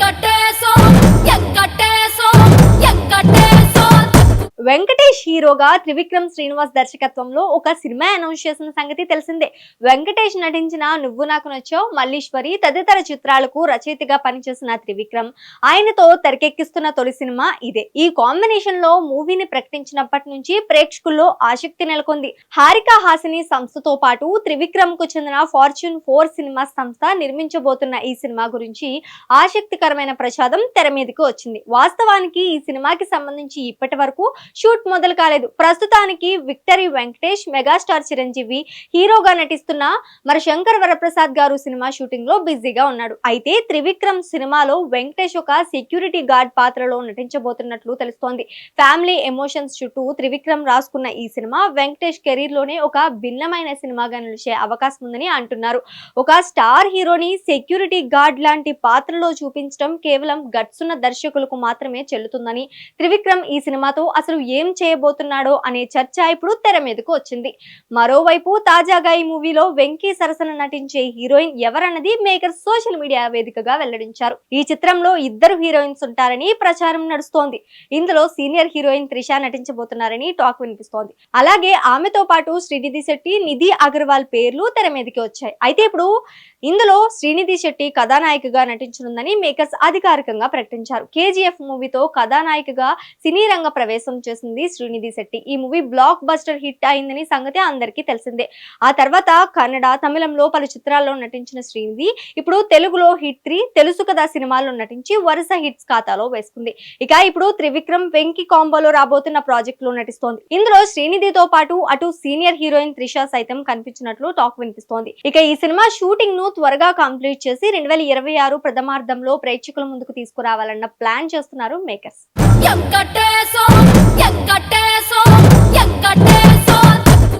கட்ட వెంకటేష్ హీరోగా త్రివిక్రమ్ శ్రీనివాస్ దర్శకత్వంలో ఒక సినిమా అనౌన్స్ చేసిన సంగతి తెలిసిందే. వెంకటేష్ నటించిన నువ్వు నాకు నచ్చావు మల్లీశ్వరి తదితర చిత్రాలకు రచయితగా పనిచేసిన త్రివిక్రమ్ ఆయనతో తెరకెక్కిస్తున్న తొలి సినిమా ఇదే. ఈ కాంబినేషన్లో మూవీని ప్రకటించినప్పటి నుంచి ప్రేక్షకుల్లో ఆసక్తి నెలకొంది. హారిక హాసిని సంస్థతో పాటు త్రివిక్రమ్కు చెందిన ఫార్చ్యూన్ ఫోర్ సినిమా సంస్థ నిర్మించబోతున్న ఈ సినిమా గురించి ఆసక్తికరమైన ప్రసాదం తెర మీదకి వచ్చింది. వాస్తవానికి ఈ సినిమాకి సంబంధించి ఇప్పటి వరకు షూట్ మొదలు కాలేదు. ప్రస్తుతానికి విక్టరీ వెంకటేష్ మెగాస్టార్ చిరంజీవి హీరోగా నటిస్తున్న మరి శంకర్ వరప్రసాద్ గారు సినిమా షూటింగ్లో బిజీగా ఉన్నాడు. అయితే త్రివిక్రమ్ సినిమాలో వెంకటేష్ ఒక సెక్యూరిటీ గార్డ్ పాత్రలో నటించబోతున్నట్లు తెలుస్తోంది. ఫ్యామిలీ ఎమోషన్స్ చుట్టూ త్రివిక్రమ్ రాసుకున్న ఈ సినిమా వెంకటేష్ కెరీర్లోనే ఒక భిన్నమైన సినిమాగా నిలిచే అవకాశం ఉందని అంటున్నారు. ఒక స్టార్ హీరోని సెక్యూరిటీ గార్డ్ లాంటి పాత్రలో చూపించడం కేవలం గట్సున్న దర్శకులకు మాత్రమే చెల్లుతుందని త్రివిక్రమ్ ఈ సినిమాతో అసలు ఏం చేయబోతున్నాడో అనే చర్చ ఇప్పుడు తెర మీదకు వచ్చింది. మరోవైపు తాజాగా ఈ మూవీలో వెంకీ సరసన నటించే హీరోయిన్ ఎవరన్నది మేకర్ సోషల్ మీడియా వేదికగా వెల్లడించారు. ఈ చిత్రంలో ఇద్దరు హీరోయిన్స్ ఉంటారని ప్రచారం నడుస్తోంది. ఇందులో సీనియర్ హీరోయిన్ త్రిష నటించబోతున్నారని టాక్ వినిపిస్తోంది. అలాగే ఆమెతో పాటు శ్రీనిధి శెట్టి నిధి అగర్వాల్ పేర్లు తెర మీదకి వచ్చాయి. అయితే ఇప్పుడు ఇందులో శ్రీనిధి శెట్టి కథానాయికగా నటించనుందని మేకర్స్ అధికారికంగా ప్రకటించారు. కేజీఎఫ్ మూవీతో కథానాయికగా సినీ రంగ ప్రవేశం చేసింది శ్రీనిధి శెట్టి. ఈ మూవీ బ్లాక్ బస్టర్ హిట్ అయిందని సంగతి అందరికీ తెలిసిందే. ఆ తర్వాత కన్నడ తమిళంలో పలు చిత్రాల్లో నటించిన శ్రీనిధి ఇప్పుడు తెలుగులో హిట్ త్రీ తెలుసు కదా సినిమాల్లో నటించి వరుస హిట్స్ ఖాతాలో వేసుకుంది. ఇక ఇప్పుడు త్రివిక్రమ్ వెంకీ కాంబోలో రాబోతున్న ప్రాజెక్ట్లో నటిస్తోంది. ఇందులో శ్రీనిధితో పాటు అటు సీనియర్ హీరోయిన్ త్రిష సైతం కనిపించినట్లు టాక్ వినిపిస్తోంది. ఇక ఈ సినిమా షూటింగ్ను త్వరగా కంప్లీట్ చేసి రెండు వేల ఇరవై ఆరు ప్రథమార్థంలో ప్రేక్షకుల ముందుకు తీసుకురావాలన్న ప్లాన్ చేస్తున్నారు మేకర్స్